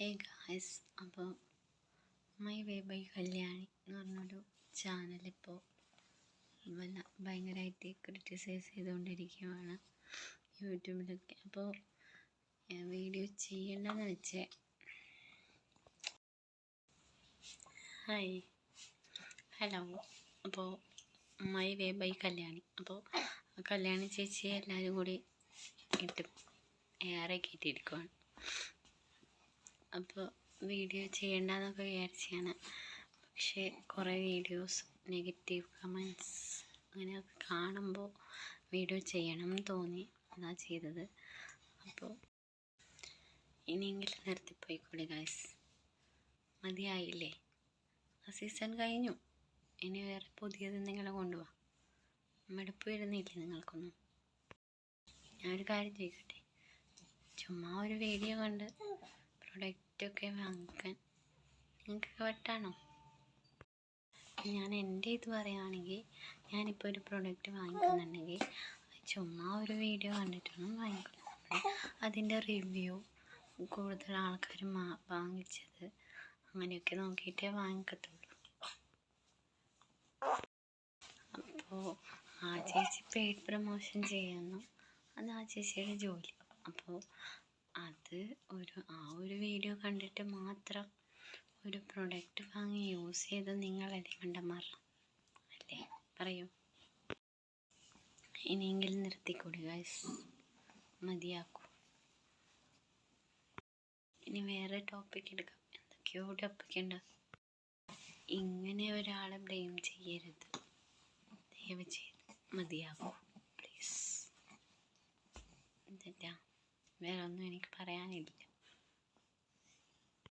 ഹേ guys അപ്പോൾ my way by Kalyani എന്ന് പറഞ്ഞൊരു ചാനലിപ്പോൾ വല്ല ഭയങ്കരമായിട്ട് ക്രിറ്റിസൈസ് ചെയ്തുകൊണ്ടിരിക്കുകയാണ് യൂട്യൂബിലൊക്കെ. അപ്പോൾ ഞാൻ വീഡിയോ ചെയ്യണ്ടെന്ന് വെച്ചേ. ഹായ് ഹലോ അപ്പോൾ മൈ വേ ബൈ കല്യാണി അപ്പോൾ കല്യാണി ചേച്ചി എല്ലാവരും കൂടി ഇട്ട് ഏറെ കയറ്റിയിരിക്കുവാണ് അപ്പോൾ വീഡിയോ ചെയ്യണ്ടെന്നൊക്കെ വിചാരിച്ചാണ്. പക്ഷേ കുറേ വീഡിയോസ് നെഗറ്റീവ് കമൻസ് അങ്ങനെയൊക്കെ കാണുമ്പോൾ വീഡിയോ ചെയ്യണം എന്ന് തോന്നി. അതാ ചെയ്തത്. അപ്പോൾ ഇനിയെങ്കിലും നിർത്തിപ്പോയിക്കൂടെ ഗൈസ് മതിയായില്ലേ? ആ സീസൺ കഴിഞ്ഞു. ഇനി വേറെ പുതിയത് എന്തെങ്കിലും കൊണ്ടുപോവാം മടുപ്പ് വരുന്നില്ലേ നിങ്ങൾക്കൊന്നും? ഞാനൊരു കാര്യം ചോദിക്കട്ടെ? ചുമ്മാ ഒരു വീഡിയോ കണ്ട് പ്രൊഡക്റ്റൊക്കെ വാങ്ങിക്കാൻ നിങ്ങൾക്ക് വട്ടാണോ? ഞാൻ എന്റെ ഇത് പറയുകയാണെങ്കിൽ ഞാനിപ്പോൾ ഒരു പ്രൊഡക്റ്റ് വാങ്ങിക്കുന്നുണ്ടെങ്കിൽ ചുമ്മാ ഒരു വീഡിയോ കണ്ടിട്ടാണ് വാങ്ങിക്കുന്നത് അതിന്റെ റിവ്യൂ കൂടുതൽ ആൾക്കാർ വാങ്ങിച്ചത് അങ്ങനെയൊക്കെ നോക്കിയിട്ടേ വാങ്ങിക്കത്തുള്ളൂ. അപ്പോൾ ആ ചേച്ചി പെയ്ഡ് പ്രൊമോഷൻ ചെയ്യുന്നു. അത് ആ ചേച്ചിയുടെ ജോലി. അപ്പോൾ അത് ഒരു ആ ഒരു വീഡിയോ കണ്ടിട്ട് മാത്രം ഒരു പ്രൊഡക്റ്റ് വാങ്ങി യൂസ് ചെയ്ത് നിങ്ങളല്ലേ കണ്ടമാർ അല്ലേ? പറയൂ. ഇനിയെങ്കിലും നിർത്തിക്കൂടി ഗൈസ് മതിയാക്കൂ. ഇനി വേറെ ടോപ്പിക് എടുക്കാം. എന്തൊക്കെയോ ടോപ്പിക് ഉണ്ട്. ഇങ്ങനെ ഒരാളെ ബ്ലെയിം ചെയ്യരുത്. ദയവ് ചെയ്ത് മതിയാക്കൂ പ്ലീസ് എന്താ വേറെ ഒന്നും എനിക്ക് പറയാനില്ല.